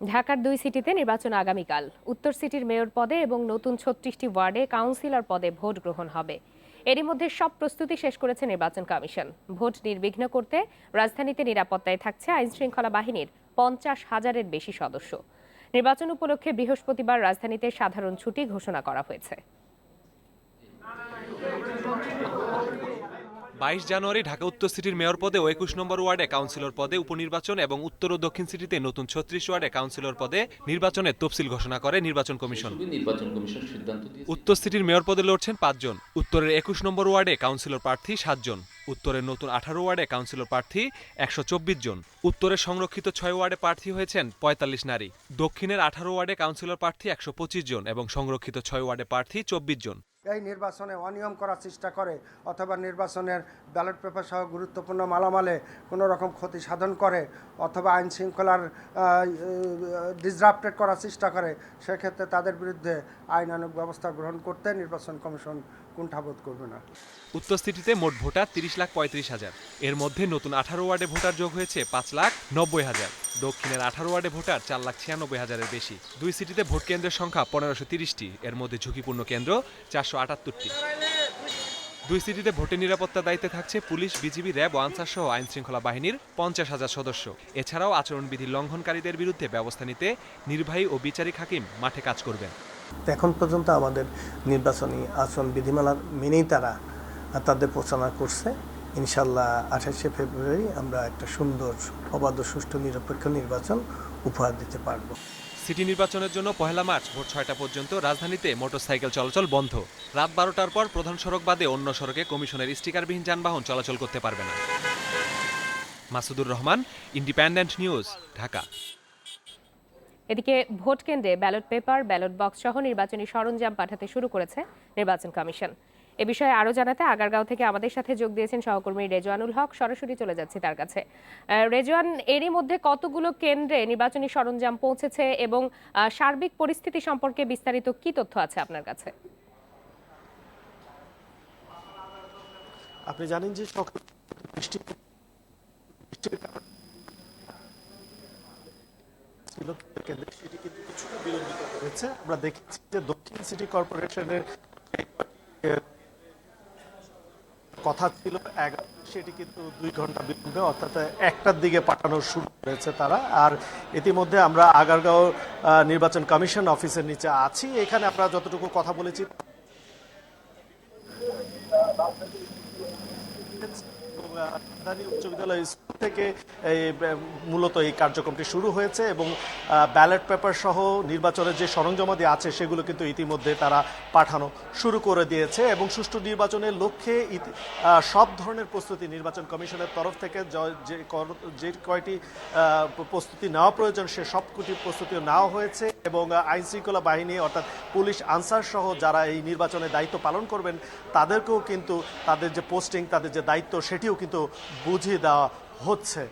ঢাকার দুই সিটিতে নির্বাচন আগামীকাল। উত্তর সিটির মেয়র পদে এবং নতুন ছত্রিশটি ওয়ার্ডে কাউন্সিলর পদে ভোট গ্রহণ হবে। এরই মধ্যে সব প্রস্তুতি শেষ করেছে নির্বাচন কমিশন। ভোট নির্বিঘ্ন করতে রাজধানীতে নিরাপত্তায় থাকছে আইনশৃঙ্খলা বাহিনীর পঞ্চাশ হাজারের বেশি সদস্য। নির্বাচন উপলক্ষে বৃহস্পতিবার রাজধানীতে সাধারণ ছুটি ঘোষণা করা হয়েছে। বাইশ জানুয়ারি ঢাকা উত্তর সিটির মেয়র পদে ও একুশ নম্বর ওয়ার্ডে কাউন্সিলর পদে উপনির্বাচন এবং উত্তর ও দক্ষিণ সিটিতে নতুন ছত্রিশ ওয়ার্ডে কাউন্সিলর পদে নির্বাচনের তফসিল ঘোষণা করে নির্বাচন কমিশন। উত্তর সিটির মেয়র পদে লড়ছেন পাঁচজন উত্তরের একুশ নম্বর ওয়ার্ডে কাউন্সিলর প্রার্থী সাতজন উত্তরের নতুন আঠারো ওয়ার্ডে কাউন্সিলর প্রার্থী একশো চব্বিশ জন উত্তরের সংরক্ষিত ছয় ওয়ার্ডে প্রার্থী হয়েছেন পঁয়তাল্লিশ নারী দক্ষিণের আঠারো ওয়ার্ডে কাউন্সিলর প্রার্থী একশো পঁচিশ জন এবং সংরক্ষিত ছয় ওয়ার্ডে প্রার্থী চব্বিশ জন। এই নির্বাচনে অনিয়ম করার চেষ্টা করে অথবা নির্বাচনের ব্যালট পেপার সহ গুরুত্বপূর্ণ মালামালে কোনো রকম ক্ষতি সাধন করে অথবা আইন শৃঙ্খলার ডিসরাপ্টেড করার চেষ্টা করে, সেক্ষেত্রে তাদের বিরুদ্ধে আইনানুগ ব্যবস্থা গ্রহণ করতে নির্বাচন কমিশন কুণ্ঠাবোধ করবে না। উত্তর সিটিতে মোট ভোটার তিরিশ লাখ পঁয়ত্রিশ হাজার। এর মধ্যে নতুন আঠারো ওয়ার্ডে ভোটার যোগ হয়েছে পাঁচ লাখ নব্বই হাজার। দক্ষিণের আঠারো ওয়ার্ডে ভোটার চার লাখ ছিয়ানব্বই হাজারের বেশি। দুই সিটিতে ভোট কেন্দ্রের সংখ্যা পনেরোশো তিরিশটি। এর মধ্যে ঝুঁকিপূর্ণ কেন্দ্র চারশো আটাত্তরটি। দুই সিটিতে ভোটের নিরাপত্তা দায়িত্বে থাকছে পুলিশ, বিজিবি, র্যাব ও আনসার সহ আইন শৃঙ্খলা বাহিনীর পঞ্চাশ হাজার সদস্য। এছাড়াও আচরণবিধি লঙ্ঘনকারীদের বিরুদ্ধে ব্যবস্থা নিতে নির্বাহী ও বিচারিক হাকিম মাঠে কাজ করবেন। এখন পর্যন্ত আমাদের নির্বাচনী আচরণ বিধিমালা মেনেই তারা, তাদের প্রচারণা করছে। ইনশাল্লাহ আঠাশে ফেব্রুয়ারি আমরা একটা সুন্দর অবাধ সুষ্ঠু নিরপেক্ষ নির্বাচন উপহার দিতে পারব। সিটি নির্বাচনের জন্য পহেলা মার্চ ভোর ছয়টা পর্যন্ত রাজধানীতে মোটরসাইকেল চলাচল বন্ধ। রাত বারোটার পর প্রধান সড়ক বাদে অন্য সড়কে কমিশনের স্টিকারবিহীন যানবাহন চলাচল করতে পারবে না। Masudur Rahman Independent News Dhaka. এদিকে ভোট কেন্দ্রে ব্যালট পেপার ব্যালট বক্স সহ নির্বাচনী সরঞ্জাম পাঠাতে শুরু করেছে নির্বাচন কমিশন। এ বিষয়ে আরও জানাতে আগারগাঁও থেকে আমাদের সাথে যোগ দিয়েছেন সহকর্মী রেজওয়ানুল হক। সরাসরি চলে যাচ্ছি তার কাছে। রেজওয়ান, এরই মধ্যে কতগুলো কেন্দ্রে নির্বাচনী সরঞ্জাম পৌঁছেছে এবং সার্বিক পরিস্থিতি সম্পর্কে বিস্তারিত কি তথ্য আছে আপনার কাছে? আপনি জানেন যে আমরা দেখেছি যে দক্ষিণ সিটি কর্পোরেশনের কথা ছিল সেটি কিন্তু দুই ঘণ্টা বিলম্বে, অর্থাৎ একটার দিকে পাঠানো শুরু করেছে তারা। আর ইতিমধ্যে আমরা আগারগাঁও নির্বাচন কমিশন অফিসের নিচে আছি। এখানে আমরা যতটুকু কথা বলেছি বিদ্যালয় স্কুল থেকে এই মূলত এই কার্যক্রমটি শুরু হয়েছে এবং ব্যালট পেপার সহ নির্বাচনের যে সরঞ্জামাদি আছে সেগুলো কিন্তু ইতিমধ্যে তারা পাঠানো শুরু করে দিয়েছে এবং সুষ্ঠু নির্বাচনের লক্ষ্যে সব ধরনের প্রস্তুতি নির্বাচন কমিশনের তরফ থেকে যে যে কয়টি প্রস্তুতি নেওয়া প্রয়োজন সে সবকটি প্রস্তুতি নেওয়া হয়েছে এবং আইন শৃঙ্খলা বাহিনী অর্থাৎ পুলিশ আনসার সহ যারা এই নির্বাচনের দায়িত্ব পালন করবেন তাদেরকেও কিন্তু তাদের যে পোস্টিং, তাদের যে দায়িত্ব সেটিও কিন্তু বুঝিয়ে দেওয়া হচ্ছে।